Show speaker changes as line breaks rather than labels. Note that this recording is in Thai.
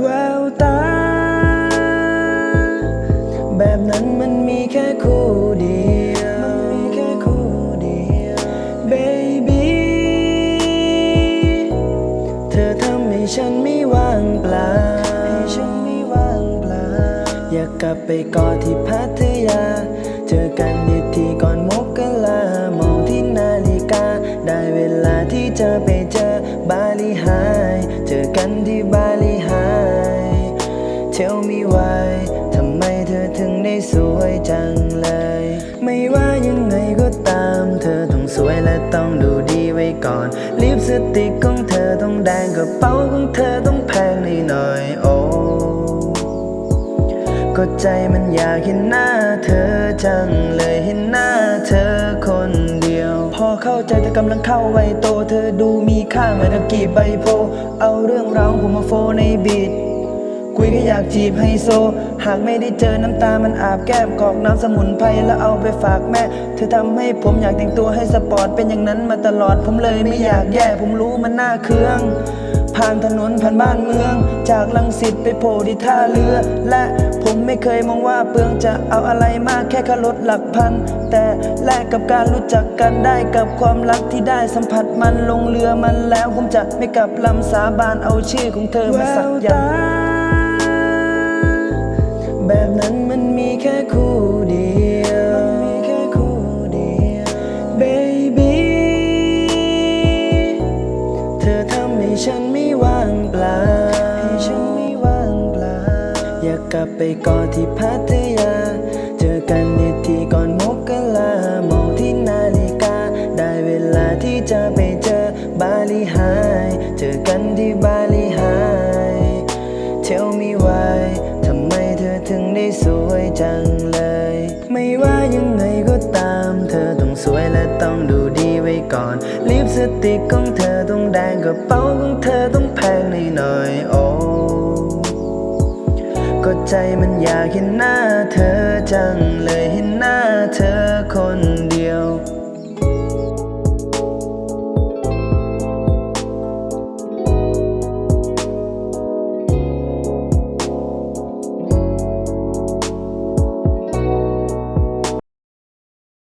แววตา แบบนั้นมันมีแค่คู่เดียวมันมีแค่คู่เดียว baby เธอทำให้ฉันไม่ว่างเปล่าให้ฉันไม่ว่างเปล่า อยากกลับไปกอดที่พัทยา เจอกันอีกทีก่อนมกกะลามอ ทำไมเธอถึงได้สวยจังเลย ไม่ว่ายังไงก็ตาม เธอต้องสวยและต้องดูดีไว้ก่อน ลิปสติกของเธอต้องแดงกระเป๋าของเธอต้องแพงนหน่อยโอ้ก็ใจมันอยากเห็นหน้าเธอจังเลยเห็นหน้าเธอคนเดียว พอเข้าใจแต่กำลังเข้าไวยโต เธอดูมีค่าเหมือนตะกีบใบโพ เอาเรื่องราวของผมมาโฟในบีท คุยแค่อยากจีบไฮโซ หากไม่ได้เจอน้ำตามันอาบแก้มกรอกน้ำสมุนไพรแล้วเอาไปฝากแม่ เธอทำให้ผมอยากแต่งตัวให้สปอร์ตเป็นอย่างนั้นมาตลอดผมเลยไม่อยากแย่ผมรู้มันน่าเคืองผ่านถนนผ่านบ้านเมือง จากลังสิตไปโผล่ที่ท่าเรือ และผมไม่เคยมองว่าเปลืองจะเอาอะไรมากแค่ค่ารถหลักพัน แต่แลกกับการรู้จักกันได้กับความรักที่ได้สัมผัสมันลงเรือมันแล้ว ผมจะไม่กลับลำสาบานเอาชื่อของเธอมาสักยัน ฉันไม่ว่างเปล่าให้ฉันไม่ว่างเปล่า อยากกลับไปกอดที่พัทยา เจอกันอีกทีก่อนมกกะลามองที่นาฬิกา ได้เวลาที่จะไปเจอบาลีไฮเจอกันที่บาลีไฮ Tell me why ทำไมเธอถึงได้สวยจังเลย ไม่ว่ายังไงก็ตาม เธอต้องสวยและต้องดูดี ว้ก่อน ลิปสติกของเธอต้องแดงกระเป๋าของเธอต้องแพงหน่อยๆโอ้ก็ใจมันอยากเห็นหน้าเธอจังเลยเห็นหน้าเธอ